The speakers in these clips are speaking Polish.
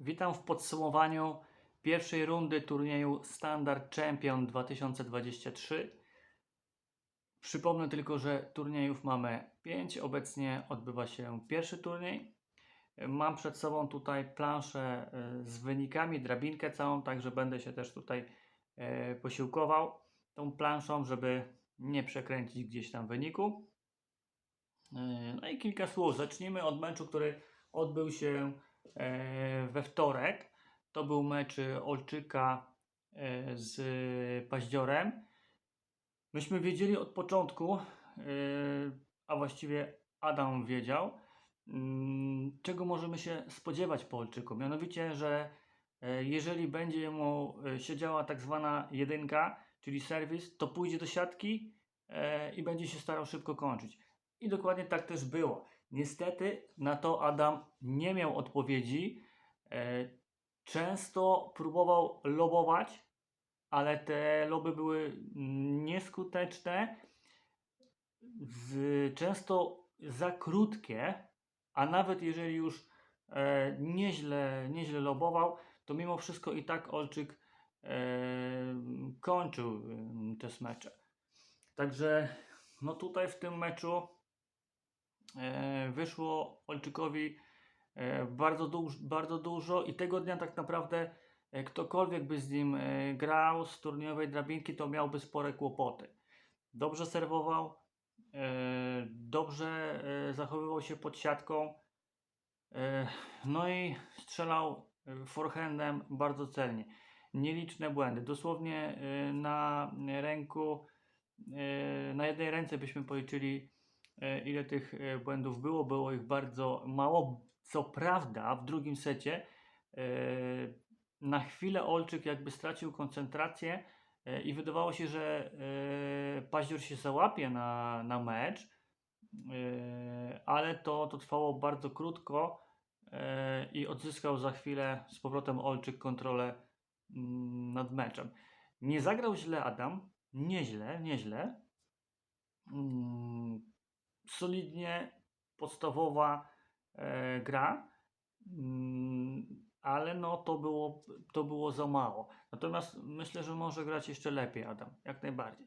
Witam w podsumowaniu pierwszej rundy turnieju Standard Champion 2023. Przypomnę tylko, że turniejów mamy 5. Obecnie odbywa się pierwszy turniej. Mam przed sobą tutaj planszę e, z wynikami, drabinkę całą, także będę się też tutaj e, posiłkował tą planszą, żeby nie przekręcić gdzieś tam wyniku. E, No i kilka słów. Zacznijmy od meczu, który odbył się we wtorek. To był mecz e, Olczyka e, z Paździorem. Myśmy wiedzieli od początku, e, a właściwie Adam wiedział, mm, czego możemy się spodziewać po Olczyku. Mianowicie, że e, jeżeli będzie mu e, siedziała tak zwana jedynka, czyli serwis, to pójdzie do siatki e, i będzie się starał szybko kończyć. I dokładnie tak też było. Niestety na to Adam nie miał odpowiedzi. E, Często próbował lobować, ale te loby były nieskuteczne, często za krótkie, a nawet jeżeli już e, nieźle, nieźle lobował, to mimo wszystko i tak Olczyk e, kończył te smecze. Także no tutaj w tym meczu wyszło Olczykowi e, bardzo, duż, bardzo dużo i tego dnia tak naprawdę e, ktokolwiek by z nim e, grał z turniejowej drabinki, to miałby spore kłopoty. Dobrze serwował, e, dobrze e, zachowywał się pod siatką, e, no i strzelał e, forehandem bardzo celnie. Nieliczne błędy. Dosłownie e, na ręku, e, na jednej ręce byśmy policzyli, e, ile tych e, błędów było. Było ich bardzo mało. Co prawda, w drugim secie e, na chwilę Olczyk jakby stracił koncentrację e, i wydawało się, że e, Paździor się załapie na, na mecz, e, ale to, to trwało bardzo krótko e, i odzyskał za chwilę z powrotem Olczyk kontrolę mm, nad meczem. Nie zagrał źle Adam, nieźle, nieźle. Solidnie podstawowa e, gra, mm, ale no to było, to było za mało. Natomiast myślę, że może grać jeszcze lepiej Adam, jak najbardziej.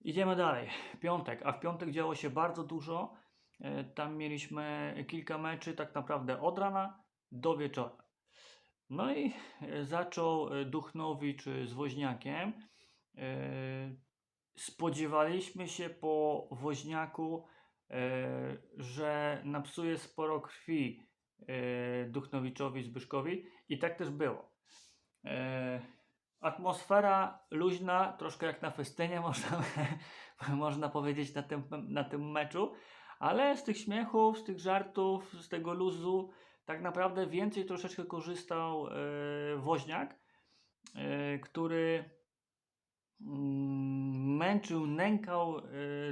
Idziemy dalej. Piątek, a w piątek działo się bardzo dużo. E, Tam mieliśmy kilka meczy, tak naprawdę od rana do wieczora. No i e, zaczął e, Duchnowicz e, z Woźniakiem. E, Spodziewaliśmy się po Woźniaku, e, że napsuje sporo krwi e, Duchnowiczowi Zbyszkowi i tak też było. E, Atmosfera luźna, troszkę jak na festynie można, można powiedzieć na tym, na tym meczu, ale z tych śmiechów, z tych żartów, z tego luzu tak naprawdę więcej troszeczkę korzystał Woźniak, który męczył, nękał e,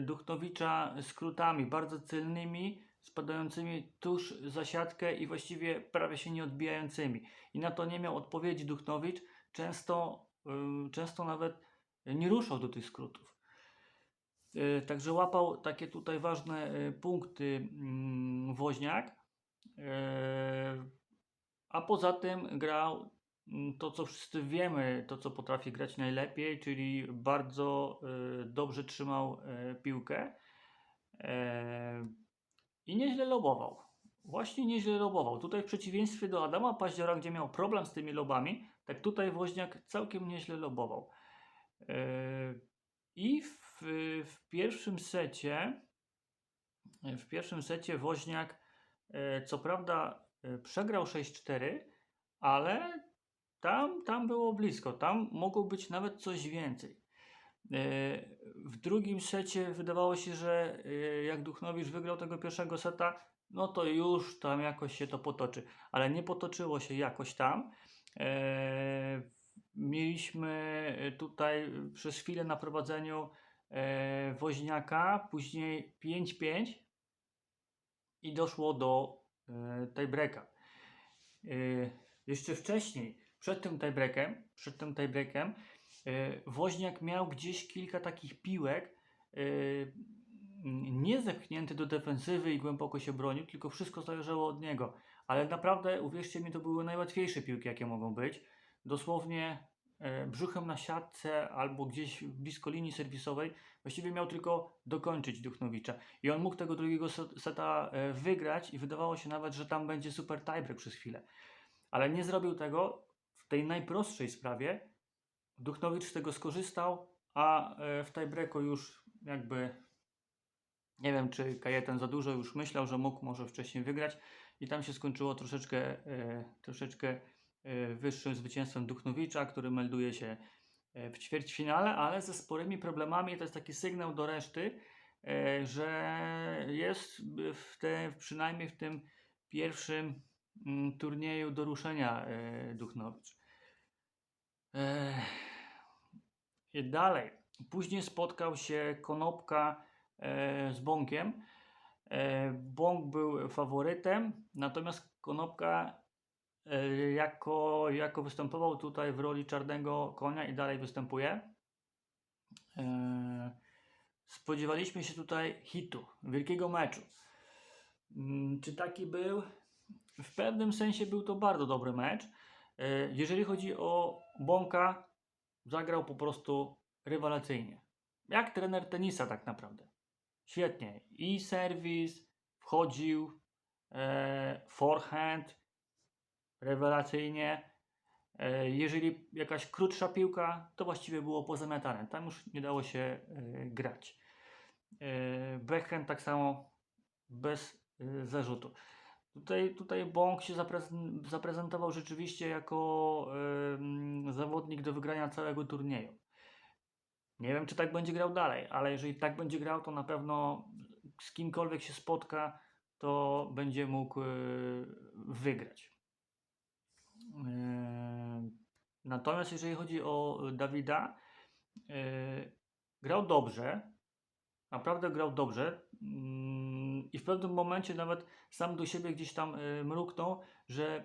Duchnowicza skrótami bardzo celnymi, spadającymi tuż za siatkę i właściwie prawie się nie odbijającymi. I na to nie miał odpowiedzi Duchnowicz, często, y, często nawet nie ruszał do tych skrótów. Y, Także łapał takie tutaj ważne punkty mm, Woźniak. A poza tym grał mm, to, co wszyscy wiemy, to, co potrafi grać najlepiej, czyli bardzo y, dobrze trzymał y, piłkę y, i nieźle lobował. Właśnie nieźle lobował. Tutaj w przeciwieństwie do Adama Paździora, gdzie miał problem z tymi lobami, tak tutaj Woźniak całkiem nieźle lobował. I w, w pierwszym secie w pierwszym secie Woźniak co prawda przegrał 6-4, ale tam, tam było blisko. Tam mogło być nawet coś więcej. E, W drugim secie wydawało się, że e, jak Duchnowicz wygrał tego pierwszego seta, no to już tam jakoś się to potoczy. Ale nie potoczyło się jakoś tam. E, Mieliśmy tutaj przez chwilę na prowadzeniu Woźniaka, później 5-5 i doszło do tiebreaka. E, jeszcze wcześniej, przed tym tiebreakiem, przed tym tiebreakiem e, Woźniak miał gdzieś kilka takich piłek, e, nie zepchnięty do defensywy i głęboko się bronił, tylko wszystko zależało od niego. ale naprawdę, uwierzcie mi, to były najłatwiejsze piłki, jakie mogą być. Dosłownie e, brzuchem na siatce albo gdzieś blisko linii serwisowej. Właściwie miał tylko dokończyć Duchnowicza. I on mógł tego drugiego set- seta wygrać i wydawało się nawet, że tam będzie super tiebreak przez chwilę. Ale nie zrobił tego w tej najprostszej sprawie. Duchnowicz z tego skorzystał, a e, w tiebreaku już jakby nie wiem, czy Kajetan za dużo już myślał, że mógł może wcześniej wygrać i tam się skończyło troszeczkę, e, troszeczkę e, wyższym zwycięstwem Duchnowicza, który melduje się w ćwierćfinale, ale ze sporymi problemami. To jest taki sygnał do reszty, że jest w te, przynajmniej w tym pierwszym mm, turnieju do ruszenia Duchnowicz. E, i dalej. Później spotkał się Konopka e, z Bąkiem. E, Bąk był faworytem, natomiast Konopka e, jako, jako występował tutaj w roli czarnego konia i dalej występuje. E, spodziewaliśmy się tutaj hitu, wielkiego meczu. Mm, Czy taki był? W pewnym sensie był to bardzo dobry mecz. E, Jeżeli chodzi o Bąka, zagrał po prostu rewelacyjnie. Jak trener tenisa tak naprawdę. Świetnie. I serwis, wchodził, e, forehand, rewelacyjnie. E, jeżeli jakaś krótsza piłka, to właściwie było pozamiatane. Tam już nie dało się e, grać. E, backhand tak samo bez e, zarzutu. Tutaj, tutaj Bąk się zaprezent, zaprezentował rzeczywiście jako em, zawodnik do wygrania całego turnieju. Nie wiem, czy tak będzie grał dalej, ale jeżeli tak będzie grał, to na pewno z kimkolwiek się spotka, to będzie mógł e, wygrać. E, Natomiast jeżeli chodzi o Dawida, e, grał dobrze, naprawdę grał dobrze mm, i w pewnym momencie nawet sam do siebie gdzieś tam e, mruknął, że e,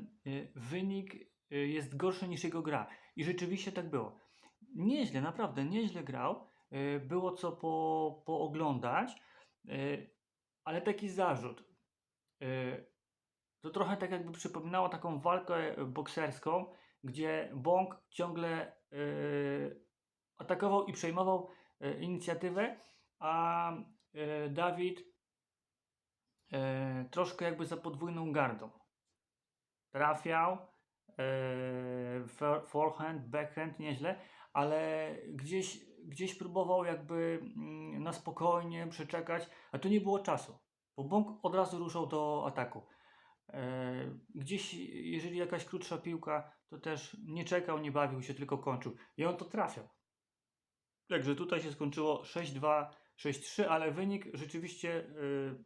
wynik e, jest gorszy niż jego gra. I rzeczywiście tak było. Nieźle, naprawdę nieźle grał. Było co po, pooglądać, ale taki zarzut. To trochę tak jakby przypominało taką walkę bokserską, gdzie Bąk ciągle atakował i przejmował inicjatywę, a Dawid e, troszkę jakby za podwójną gardą. Trafiał, e, for- forehand, backhand, nieźle, ale gdzieś, gdzieś próbował jakby mm, na spokojnie przeczekać, a tu nie było czasu, bo Bąk od razu ruszał do ataku. E, Gdzieś, jeżeli jakaś krótsza piłka, to też nie czekał, nie bawił się, tylko kończył. I on to trafiał. Także tutaj się skończyło 6-2, 6-3, ale wynik rzeczywiście y,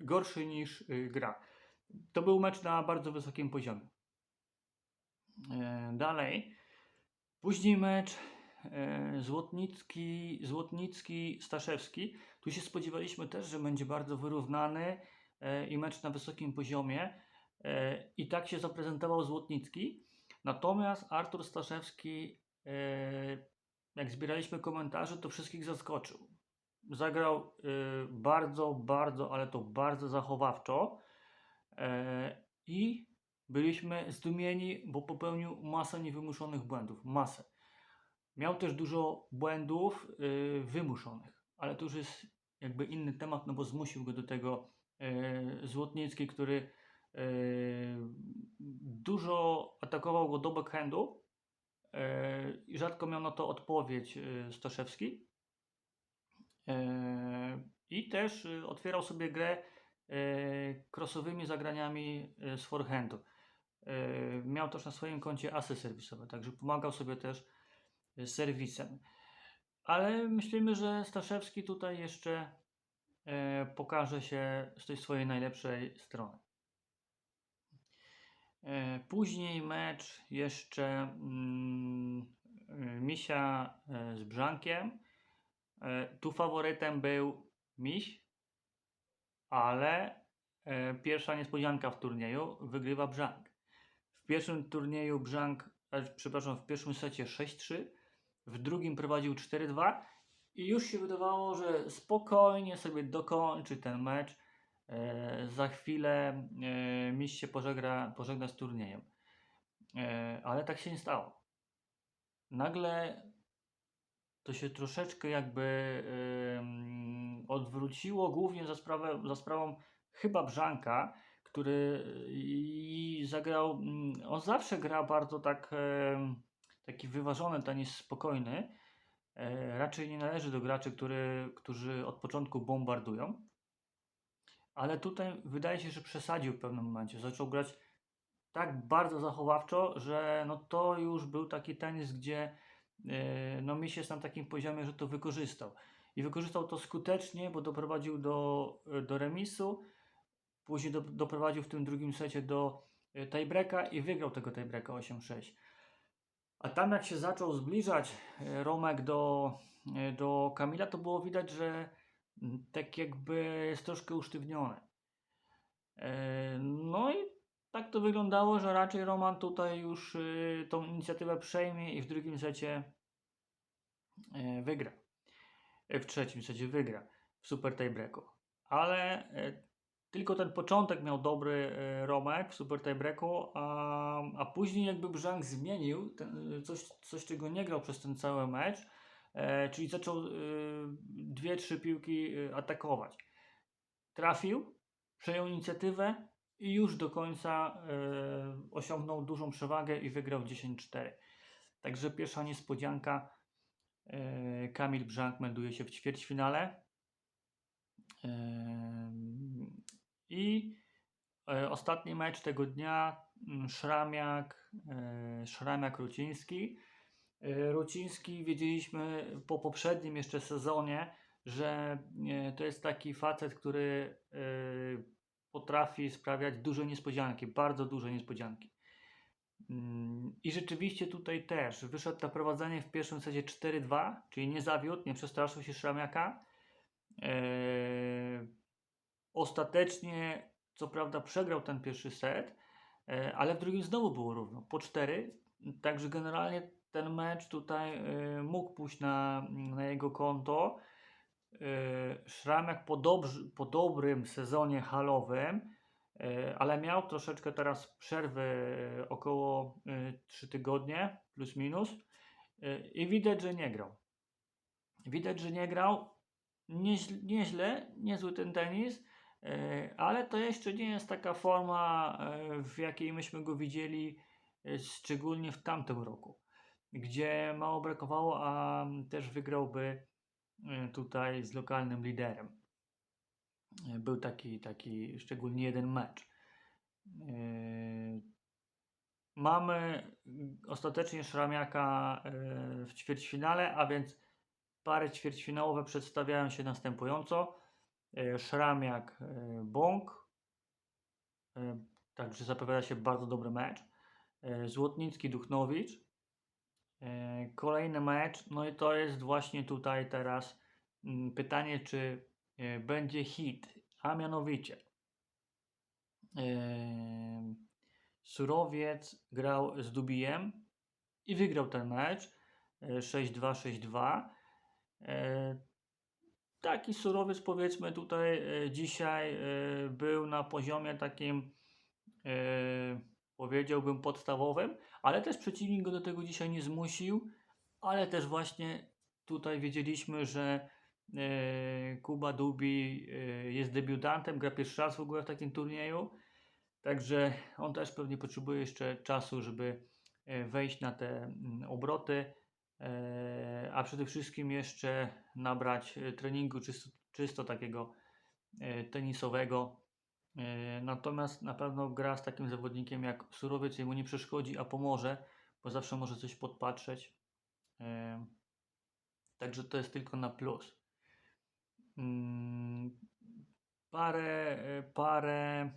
gorszy niż y, gra. To był mecz na bardzo wysokim poziomie. E, dalej. Później mecz e, Złotnicki, Złotnicki, Staszewski. Tu się spodziewaliśmy też, że będzie bardzo wyrównany e, i mecz na wysokim poziomie. I tak się zaprezentował Złotnicki. Natomiast Artur Staszewski, jak zbieraliśmy komentarze, to wszystkich zaskoczył. Zagrał e, bardzo, bardzo, ale to bardzo zachowawczo. E, I byliśmy zdumieni, bo popełnił masę niewymuszonych błędów. Masę. Miał też dużo błędów y, wymuszonych, ale to już jest jakby inny temat, no bo zmusił go do tego y, Złotnicki, który y, dużo atakował go do backhandu y, i rzadko miał na to odpowiedź y, Staszewski. Y, I też y, otwierał sobie grę y, crossowymi zagraniami y, z forehandu. Miał też na swoim koncie asy serwisowe, także pomagał sobie też serwisem. Ale myślimy, że Staszewski tutaj jeszcze pokaże się z tej swojej najlepszej strony. Później mecz jeszcze mm, Misia z Brzankiem. E, Tu faworytem był Miś, ale e, pierwsza niespodzianka w turnieju wygrywa Brzank. W pierwszym turnieju Brzank, e, przepraszam, w pierwszym secie 6-3, w drugim prowadził 4-2 i już się wydawało, że spokojnie sobie dokończy ten mecz. za chwilę mistrz się pożegna, pożegna z turniejem. Ale tak się nie stało. Nagle to się troszeczkę jakby em, odwróciło, głównie za, sprawę, za sprawą chyba Brzanka, który i zagrał, mm, on zawsze gra bardzo tak, taki wyważony, tenis spokojny. E, raczej nie należy do graczy, który, którzy od początku bombardują. Ale tutaj wydaje się, że przesadził w pewnym momencie. Zaczął grać tak bardzo zachowawczo, że no to już był taki tenis, gdzie no mi jest na takim poziomie, że to wykorzystał. I wykorzystał to skutecznie, bo doprowadził do, do remisu, później do, doprowadził w tym drugim secie do e, tiebreaka i wygrał tego tiebreaka 8-6. A tam jak się zaczął zbliżać e, Romek do, e, do Kamila, to było widać, że mm, tak jakby jest troszkę usztywniony. E, No i tak to wyglądało, że raczej Roman tutaj już y, tą inicjatywę przejmie i w drugim secie e, wygra. E, W trzecim secie wygra w super tiebreaku. Ale e, tylko ten początek miał dobry e, Romek w super tiebreaku, a, a później jakby Brzank zmienił ten, coś, coś, czego nie grał przez ten cały mecz, e, czyli zaczął e, dwie, trzy piłki e, atakować. Trafił, przejął inicjatywę i już do końca e, osiągnął dużą przewagę i wygrał 10-4. Także pierwsza niespodzianka. E, Kamil Brzank melduje się w ćwierćfinale. Em, I e, ostatni mecz tego dnia mm, Szramiak, e, Szramiak Ruciński. E, Ruciński wiedzieliśmy po poprzednim jeszcze sezonie, że e, to jest taki facet, który e, potrafi sprawiać duże niespodzianki, bardzo duże niespodzianki. Mm, I rzeczywiście tutaj też wyszedł na prowadzenie w pierwszym secie 4-2, czyli nie zawiódł, nie przestraszył się Szramiaka. Eee, ostatecznie, co prawda, przegrał ten pierwszy set, e, ale w drugim znowu było równo, po 4. Także generalnie ten mecz tutaj e, mógł pójść na, na jego konto. E, Szramiak po, po dobrym sezonie halowym, e, ale miał troszeczkę teraz przerwy e, około e, 3 tygodnie, plus minus. I widać, że nie grał. Widać, że nie grał. Nieźle, nieźle niezły ten tenis, ale to jeszcze nie jest taka forma, w jakiej myśmy go widzieli, szczególnie w tamtym roku, gdzie mało brakowało, a też wygrałby tutaj z lokalnym liderem. E, Był taki, taki szczególnie jeden mecz. E, Mamy ostatecznie Szramiaka e, w ćwierćfinale, a więc pary ćwierćfinałowe przedstawiają się następująco. E, Szramiak e, Bąk, e, także zapowiada się bardzo dobry mecz. E, Złotnicki Duchnowicz. E, Kolejny mecz, no i to jest właśnie tutaj teraz mm, pytanie, czy e, będzie hit, a mianowicie e, Surowiec grał z Dubijem i wygrał ten mecz e, 6-2, 6-2. E, Taki surowiec powiedzmy tutaj dzisiaj był na poziomie takim powiedziałbym podstawowym, ale też przeciwnik go do tego dzisiaj nie zmusił, ale też właśnie tutaj wiedzieliśmy, że e, Kuba Dubi e, jest debiutantem, gra pierwszy raz w ogóle w takim turnieju, także on też pewnie potrzebuje jeszcze czasu, żeby e, wejść na te mm, obroty, a przede wszystkim jeszcze nabrać treningu czysto, czysto takiego tenisowego. E, Natomiast na pewno gra z takim zawodnikiem jak Surowiec jemu nie przeszkodzi, a pomoże, bo zawsze może coś podpatrzeć. E, Także to jest tylko na plus. Mm, Parę, e, parę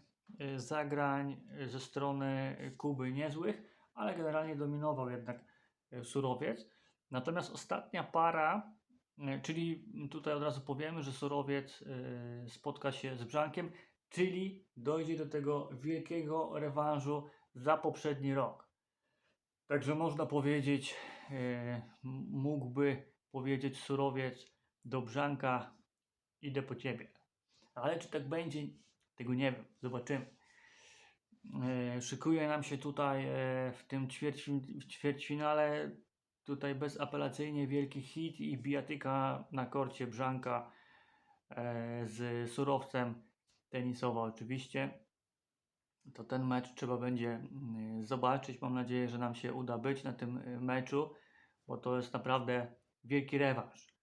zagrań ze strony Kuby niezłych, ale generalnie dominował jednak Surowiec. Natomiast ostatnia para, czyli tutaj od razu powiemy, że Surowiec spotka się z Brzankiem, czyli dojdzie do tego wielkiego rewanżu za poprzedni rok. Także można powiedzieć, e, mógłby powiedzieć Surowiec do Brzanka, idę po ciebie. Ale czy tak będzie, Tego nie wiem, zobaczymy. E, szykuje nam się tutaj e, w tym ćwierćfin, w ćwierćfinale tutaj bezapelacyjnie wielki hit i bijatyka na korcie Brzanka z surowcem tenisowa oczywiście. To ten mecz trzeba będzie mm, zobaczyć. Mam nadzieję, że nam się uda być na tym y, meczu, bo to jest naprawdę wielki rewanż.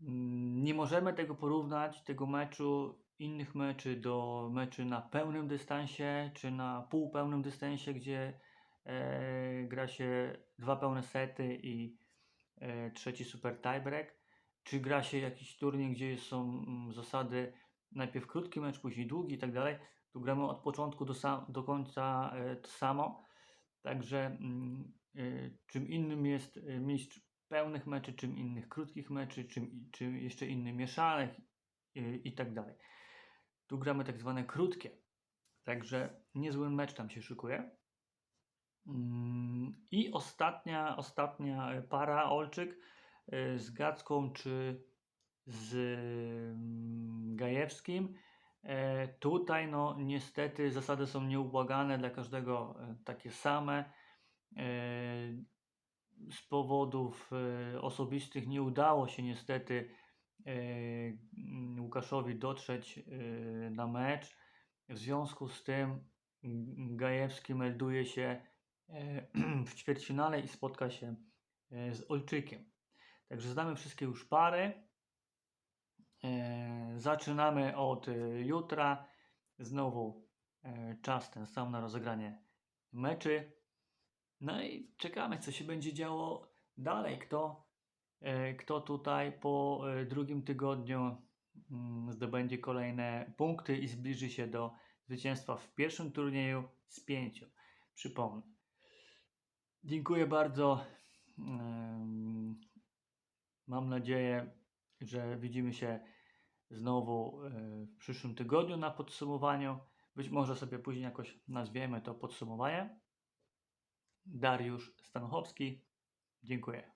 Mm, Nie możemy tego porównać, tego meczu, innych meczy do meczy na pełnym dystansie czy na półpełnym dystansie, gdzie e, gra się dwa pełne sety i e, trzeci super tiebreak, czy gra się jakiś turniej, gdzie są mm, zasady najpierw krótki mecz, później długi i tak dalej. Tu gramy od początku do, sam, do końca e, to samo. Także mm, e, czym innym jest e, mistrz pełnych meczy, czym innych krótkich meczy, czym, czym jeszcze inny mieszanek i, tak dalej. Tu gramy tak zwane krótkie. Także niezły mecz tam się szykuje. Mm, I ostatnia, ostatnia para Olczyk z Gacką czy z mm, Gajewskim. E, Tutaj no niestety zasady są nieubłagane dla każdego e, takie same. E, Z powodów osobistych nie udało się niestety mm, Łukaszowi dotrzeć na mecz. W związku z tym Gajewski melduje się w ćwierćfinale i spotka się z Olczykiem. Także znamy wszystkie już pary. E, Zaczynamy od e, jutra. Znowu e, czas ten sam na rozegranie meczy. No i czekamy, co się będzie działo dalej. Kto, kto tutaj po drugim tygodniu mm, zdobędzie kolejne punkty i zbliży się do zwycięstwa w pierwszym turnieju z pięciu. Przypomnę. Dziękuję bardzo. Mam nadzieję, że widzimy się znowu e, w przyszłym tygodniu na podsumowaniu. Być może sobie później jakoś nazwiemy to podsumowanie. Dariusz Stanuchowski. Dziękuję.